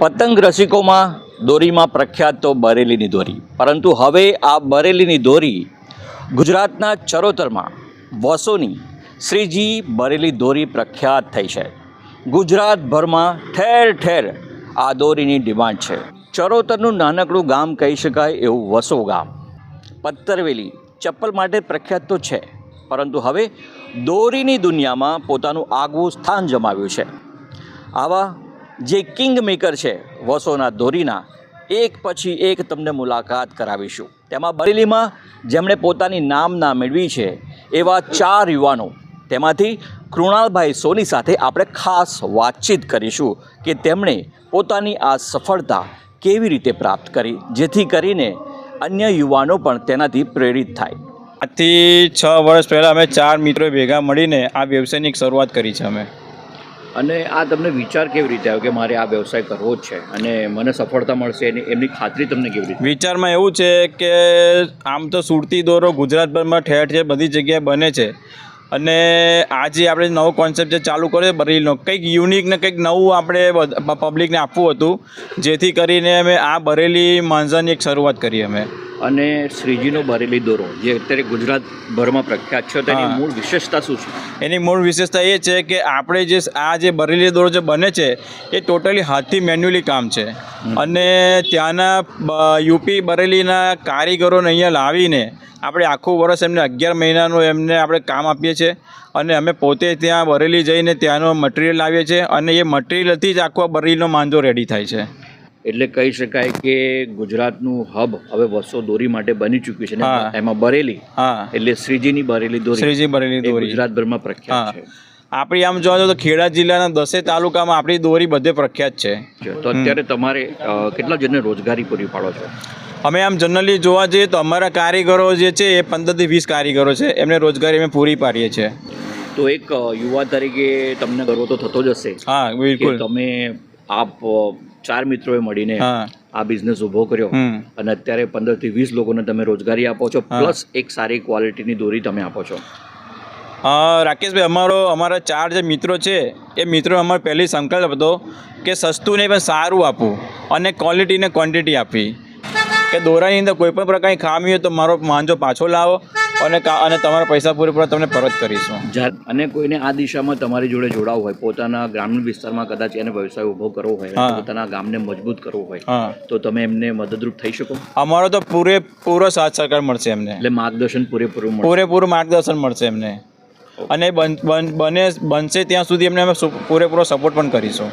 પતંગ રસિકોમાં દોરીમાં પ્રખ્યાત તો બરેલીની દોરી. પરંતુ હવે આ બરેલીની દોરી ગુજરાતના ચરોતરમાં વસોની શ્રીજી બરેલી દોરી પ્રખ્યાત થઈ છે. ગુજરાતભરમાં ઠેર ઠેર આ દોરીની ડિમાન્ડ છે. ચરોતરનું નાનકડું ગામ કહી શકાય એવું વસો ગામ. પત્તરવેલી ચપ્પલ માટે પ્રખ્યાત તો છે, પરંતુ હવે દોરીની દુનિયામાં પોતાનું આગવું સ્થાન જમાવ્યું છે. આવા જે કિંગ મેકર છે વસોના દોરીના એક પછી એક તમને મુલાકાત કરાવીશું. તેમાં બરેલીમાં જેમણે પોતાની નામના મેળવી છે, એવા ચાર યુવાનો. તેમાંથી કૃણાલભાઈ સોની સાથે આપણે ખાસ વાતચીત કરીશું કે તેમણે પોતાની આ સફળતા કેવી રીતે પ્રાપ્ત કરી, જેથી કરીને અન્ય યુવાનો પણ તેનાથી પ્રેરિત થાય. આજથી છ વર્ષ પહેલાં અમે ચાર મિત્રો ભેગા મળીને આ વ્યવસાયની શરૂઆત કરી છે અમે. અને આ તમને વિચાર કેવી રીતે આવ્યો કે મારે આ વ્યવસાય કરવો જ છે? અને મને સફળતા મળશે એની, એમની ખાતરી તમને કેવી રીતે? વિચારમાં એવું છે કે આમ તો સુરતી દોરો ગુજરાતભરમાં ઠેર ઠેર બધી જગ્યાએ બને છે. અને આજે આપણે નવો કોન્સેપ્ટ જે ચાલુ કર્યો બરેલીનો કંઈક યુનિક ને કંઈક નવું આપણે પબ્લિકને આપવું હતું. જેથી કરીને અમે આ બરેલી માંઝાની એક શરૂઆત કરી અમે. અને શ્રીજીનો બરેલી દોરો જે અત્યારે ગુજરાતભરમાં પ્રખ્યાત છે તેની મૂળ વિશેષતા શું છે? એની મૂળ વિશેષતા એ છે કે આપણે જે આ જે બરેલી દોરો જે બને છે એ ટોટલી હાથથી મેન્યુઅલી કામ છે. અને ત્યાંના યુપી બરેલીના કારીગરોને અહીંયા લાવીને આપણે આખું વર્ષ એમને અગિયાર મહિનાનું એમને આપણે કામ આપીએ છીએ. અને અમે પોતે ત્યાં બરેલી જઈને ત્યાંનો મટીરિયલ લાવીએ છીએ અને એ મટીરિયલથી જ આખો બરેલીનો માંજો રેડી થાય છે. એટલે કહી શકાય કે ગુજરાતનું હબ હવે વસો દોરી માટે બની ચૂક્યું છે ને. એમાં બરેલી. હા. એટલે શ્રીજીની બરેલી દોરી. શ્રીજી બરેલી દોરી. ગુજરાતભરમાં પ્રખ્યાત છે. આપણી આમ જોવા તો ખેડા જિલ્લાના દસે તાલુકામાં આપણી દોરી બધે પ્રખ્યાત છે. તો અત્યારે તમારે કેટલા જણને રોજગારી પૂરી પાડો છો? અમે આમ જનરલી જોવા જઈએ તો અમારા કારીગરો જે છે એ પંદરથી વીસ કારીગરો છે. એમને રોજગારી અમે પૂરી પાડીએ છીએ. તો એક યુવા તરીકે તમને ગર્વ તો થતો જ હશે હા બિલકુલ. તમે આપ ચાર મિત્રોએ મળીને આ બિઝનેસ ઊભો કર્યો અને અત્યારે પંદરથી વીસ લોકોને તમે રોજગારી આપો છો પ્લસ એક સારી ક્વોલિટીની દોરી તમે આપો છો. રાકેશભાઈ અમારો અમારા ચાર જે મિત્રો છે એ મિત્રો અમારો પહેલી સંકલ્પ હતો કે સસ્તું નહીં પણ સારું આપવું અને ક્વોલિટી ને ક્વોન્ટિટી આપવી. કે દોરાની અંદર કોઈ પણ પ્રકારની ખામી હોય તો મારો માંજો પાછો લાવો. અને અને તમારા પૈસા પૂરેપૂરા તમને પરત કરીશું. અને કોઈને આ દિશામાં તમારી જોડે જોડાવું હોય પોતાના ગ્રામીણ વિસ્તારમાં કદાચ એને વ્યવસાય ઊભો કરવો હોય પોતાના ગામને મજબૂત કરવું હોય તો તમે એમને મદદરૂપ થઈ શકો? અમારો તો પૂરેપૂરો સાથ સરકાર મળશે એમને. એટલે માર્ગદર્શન પૂરેપૂરું પૂરેપૂરું માર્ગદર્શન મળશે એમને. અને બને બનશે ત્યાં સુધી એમને અમે પૂરેપૂરો સપોર્ટ પણ કરીશું.